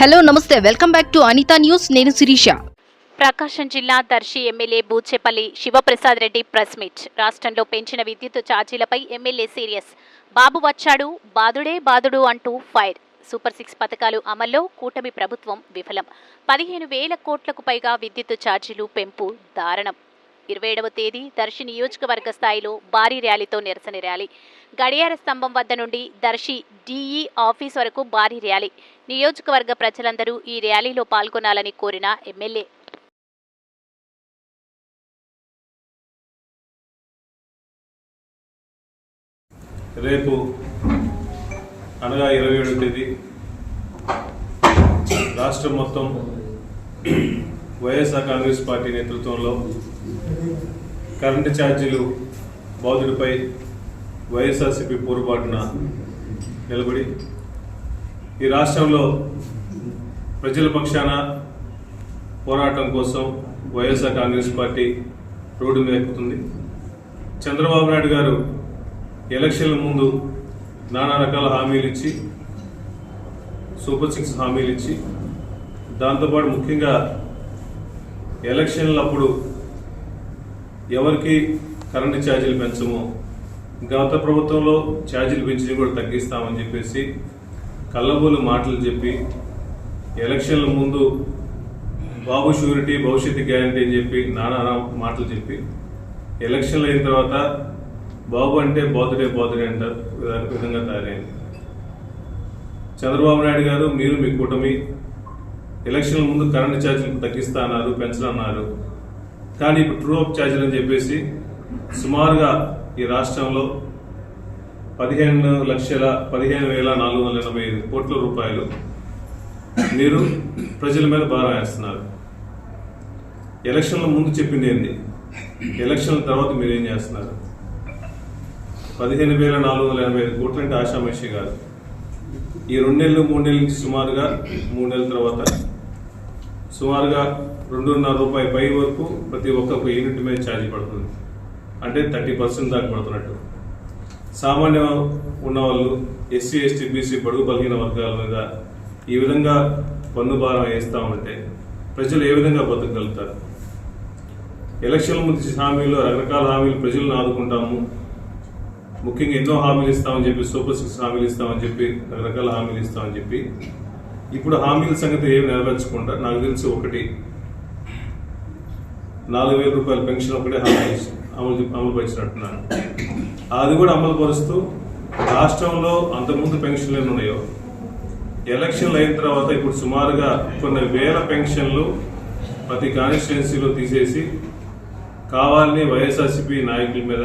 Hello నమస్తే. Welcome back to Anitha news. నేను శిరీష. ప్రకాశం జిల్లా Darsi MLA Buchepalli Sivaprasad Reddy press meet. రాష్ట్రంలో పెంచిన విద్యుత్ ఛార్జీలపై ఎమ్మెల్యే సీరియస్. బాబు వచ్చాడు బాదుడే బాదుడు అంటూ ఫైర్. సూపర్ సిక్స్ పథకాలు అమల్లో కూటమి ప్రభుత్వం విఫలం. పదిహేను వేల కోట్లకు పైగా విద్యుత్ ఛార్జీలు పెంపు దారుణం. ఇరవై ఏడవ తేదీ దర్శి నియోజకవర్గ స్థాయిలో భారీ ర్యాలీతో నిరసన ర్యాలీ. గడియార స్తంభం వద్ద నుండి దర్శి డిఈ ఆఫీస్ వరకు భారీ ర్యాలీ. నియోజకవర్గ ప్రజలందరూ ఈ ర్యాలీలో పాల్గొనాలని కోరిన ఎమ్మెల్యే. రేపు అనగా ఇరవై ఏడు తేదీ రాష్ట్రం మొత్తం వైఎస్ఆర్ కాంగ్రెస్ పార్టీ నేతృత్వంలో కరెంటు ఛార్జీలు బాధుడిపై వైఎస్ఆర్సీపీ పోరుబాటున నిలబడి ఈ రాష్ట్రంలో ప్రజల పక్షాన పోరాటం కోసం వైఎస్ఆర్ కాంగ్రెస్ పార్టీ రోడ్డు మీద ఎక్కుతుంది. చంద్రబాబు నాయుడు గారు ఎలక్షన్ల ముందు నానా రకాల హామీలు ఇచ్చి సూపర్ సిక్స్ హామీలు ఇచ్చి దాంతోపాటు ముఖ్యంగా ఎలక్షన్లప్పుడు ఎవరికి కరెంటు ఛార్జీలు పెంచమో గత ప్రభుత్వంలో ఛార్జీలు పెంచి కూడా తగ్గిస్తామని చెప్పేసి కళ్ళబోలు మాటలు చెప్పి ఎలక్షన్ల ముందు బాబు షూరిటీ భవిష్యత్తు గ్యారంటీ అని చెప్పి నానా మాటలు చెప్పి ఎలక్షన్లు అయిన తర్వాత బాబు అంటే బోతుడే బోతుడే అంటారు విధంగా తయారైంది. చంద్రబాబు నాయుడు గారు మీరు మీ కూటమి ఎలక్షన్ల ముందు కరెంటు ఛార్జీలు తగ్గిస్తా అన్నారు పెంచనున్నారు. కానీ ఇప్పుడు ట్రూ అప్ ఛార్జీలు అని చెప్పేసి సుమారుగా ఈ రాష్ట్రంలో పదిహేను లక్షల పదిహేను వేల నాలుగు వందల ఎనభై ఐదు కోట్ల రూపాయలు మీరు ప్రజల మీద భారం వేస్తున్నారు. ఎలక్షన్ల ముందు చెప్పింది ఏంది? ఎలక్షన్ల తర్వాత మీరు ఏం చేస్తున్నారు? పదిహేను వేల నాలుగు వందల ఎనభై ఐదు కోట్లు అంటే ఆషామషి కాదు. ఈ రెండు నెలలు మూడు నెలల నుంచి సుమారుగా మూడు నెలల తర్వాత సుమారుగా రెండున్నర రూపాయి పై వరకు ప్రతి ఒక్క యూనిట్ మీద ఛార్జ్ పడుతుంది. అంటే థర్టీ పర్సెంట్ దాకా పడుతున్నట్టు. సామాన్య ఉన్నవాళ్ళు ఎస్సీ ఎస్టీ బీసీ బడుగు బలహీన వర్గాల మీద ఈ విధంగా పన్ను భారం వేస్తామంటే ప్రజలు ఏ విధంగా బతకగలుగుతారు? ఎలక్షన్ల ముందు ఇచ్చిన హామీలు రకరకాల హామీలు ప్రజలను ఆదుకుంటాము. ముఖ్యంగా ఎన్నో హామీలు ఇస్తామని చెప్పి సూపర్ సిక్స్ హామీలు ఇస్తామని చెప్పి రకరకాల హామీలు ఇస్తామని చెప్పి ఇప్పుడు హామీల సంగతి ఏం నెరవేర్చకుండా నాకు తెలిసి ఒకటి నాలుగు వేల రూపాయల పెన్షన్ ఒకటే హామీ అమలు అమలు పరిచినట్టున్నాను. అది కూడా అమలు పరుస్తూ రాష్ట్రంలో అంతకుముందు పెన్షన్లు ఎన్ని ఉన్నాయో ఎలక్షన్లు అయిన తర్వాత ఇప్పుడు సుమారుగా కొన్ని వేల పెన్షన్లు ప్రతి కాన్స్టిట్యున్సీలో తీసేసి కావాలని వైఎస్ఆర్సీపీ నాయకుల మీద